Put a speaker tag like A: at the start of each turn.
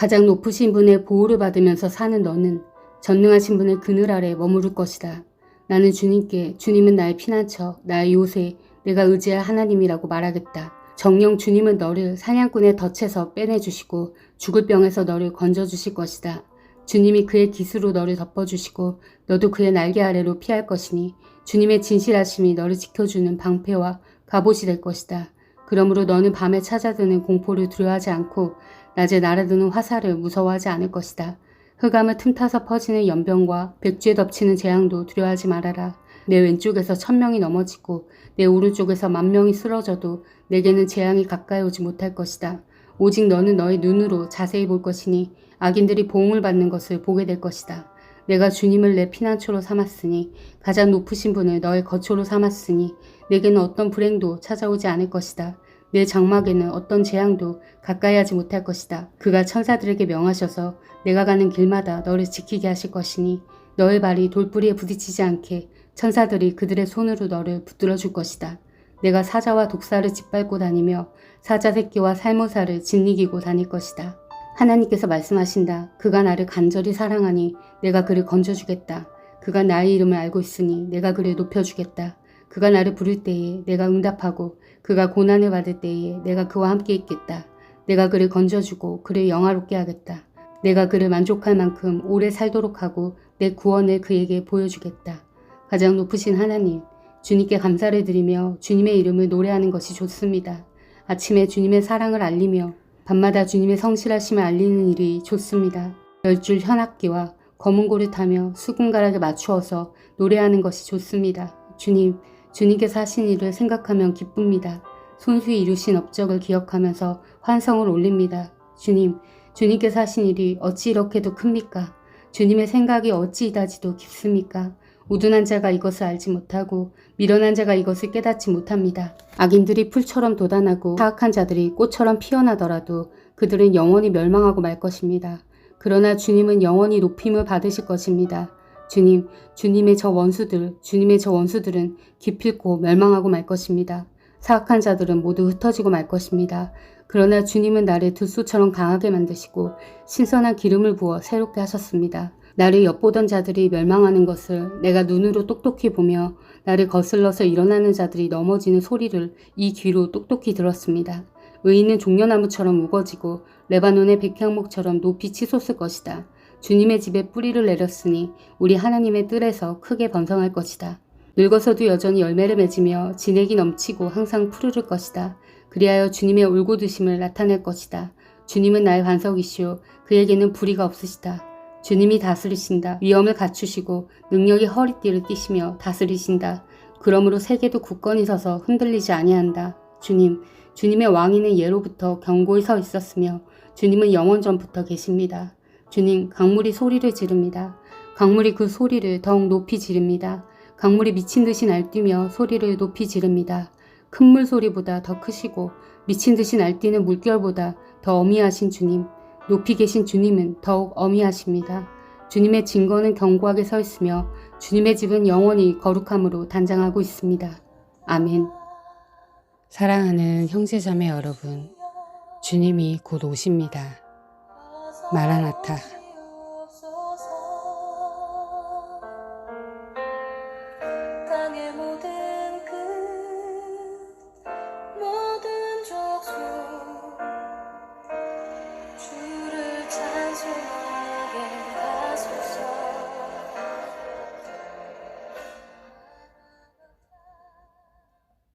A: 가장 높으신 분의 보호를 받으면서 사는 너는 전능하신 분의 그늘 아래 머무를 것이다. 나는 주님께 주님은 나의 피난처, 나의 요새, 내가 의지할 하나님이라고 말하겠다. 정령 주님은 너를 사냥꾼의 덫에서 빼내주시고 죽을 병에서 너를 건져주실 것이다. 주님이 그의 기수로 너를 덮어주시고 너도 그의 날개 아래로 피할 것이니 주님의 진실하심이 너를 지켜주는 방패와 갑옷이 될 것이다. 그러므로 너는 밤에 찾아드는 공포를 두려워하지 않고 낮에 날아드는 화살을 무서워하지 않을 것이다. 흑암을 틈타서 퍼지는 연병과 백주에 덮치는 재앙도 두려워하지 말아라. 내 왼쪽에서 천명이 넘어지고 내 오른쪽에서 만명이 쓰러져도 내게는 재앙이 가까이 오지 못할 것이다. 오직 너는 너의 눈으로 자세히 볼 것이니 악인들이 보응을 받는 것을 보게 될 것이다. 내가 주님을 내 피난처로 삼았으니 가장 높으신 분을 너의 거처로 삼았으니 내게는 어떤 불행도 찾아오지 않을 것이다. 내 장막에는 어떤 재앙도 가까이 하지 못할 것이다. 그가 천사들에게 명하셔서 내가 가는 길마다 너를 지키게 하실 것이니 너의 발이 돌뿌리에 부딪히지 않게 천사들이 그들의 손으로 너를 붙들어 줄 것이다. 내가 사자와 독사를 짓밟고 다니며 사자 새끼와 살모사를 짓이기고 다닐 것이다. 하나님께서 말씀하신다. 그가 나를 간절히 사랑하니 내가 그를 건져주겠다. 그가 나의 이름을 알고 있으니 내가 그를 높여주겠다. 그가 나를 부를 때에 내가 응답하고 그가 고난을 받을 때에 내가 그와 함께 있겠다. 내가 그를 건져주고 그를 영화롭게 하겠다. 내가 그를 만족할 만큼 오래 살도록 하고 내 구원을 그에게 보여주겠다. 가장 높으신 하나님, 주님께 감사를 드리며 주님의 이름을 노래하는 것이 좋습니다. 아침에 주님의 사랑을 알리며 밤마다 주님의 성실하심을 알리는 일이 좋습니다. 열줄 현악기와 검은 고를 타며 수군가락에 맞추어서 노래하는 것이 좋습니다. 주님, 주님께서 하신 일을 생각하면 기쁩니다. 손수히 이루신 업적을 기억하면서 환성을 올립니다. 주님, 주님께서 하신 일이 어찌 이렇게도 큽니까? 주님의 생각이 어찌 이다지도 깊습니까? 우둔한 자가 이것을 알지 못하고 미련한 자가 이것을 깨닫지 못합니다. 악인들이 풀처럼 돋아나고 사악한 자들이 꽃처럼 피어나더라도 그들은 영원히 멸망하고 말 것입니다. 그러나 주님은 영원히 높임을 받으실 것입니다. 주님, 주님의 저 원수들, 주님의 저 원수들은 기필코 멸망하고 말 것입니다. 사악한 자들은 모두 흩어지고 말 것입니다. 그러나 주님은 나를 들소처럼 강하게 만드시고 신선한 기름을 부어 새롭게 하셨습니다. 나를 엿보던 자들이 멸망하는 것을 내가 눈으로 똑똑히 보며 나를 거슬러서 일어나는 자들이 넘어지는 소리를 이 귀로 똑똑히 들었습니다. 의인은 종려나무처럼 우거지고 레바논의 백향목처럼 높이 치솟을 것이다. 주님의 집에 뿌리를 내렸으니 우리 하나님의 뜰에서 크게 번성할 것이다. 늙어서도 여전히 열매를 맺으며 진액이 넘치고 항상 푸르를 것이다. 그리하여 주님의 올고드심을 나타낼 것이다. 주님은 나의 반석이시오. 그에게는 불의가 없으시다. 주님이 다스리신다. 위엄을 갖추시고 능력이 허리띠를 띠시며 다스리신다. 그러므로 세계도 굳건히 서서 흔들리지 아니한다. 주님, 주님의 왕위는 예로부터 견고히 서 있었으며 주님은 영원 전부터 계십니다. 주님, 강물이 소리를 지릅니다. 강물이 그 소리를 더욱 높이 지릅니다. 강물이 미친 듯이 날뛰며 소리를 높이 지릅니다. 큰 물 소리보다 더 크시고 미친 듯이 날뛰는 물결보다 더 어미하신 주님, 높이 계신 주님은 더욱 어미하십니다. 주님의 증거는 견고하게 서 있으며 주님의 집은 영원히 거룩함으로 단장하고 있습니다. 아멘. 사랑하는 형제자매 여러분, 주님이 곧 오십니다. 마라나타.
B: 족속 주를 찬송하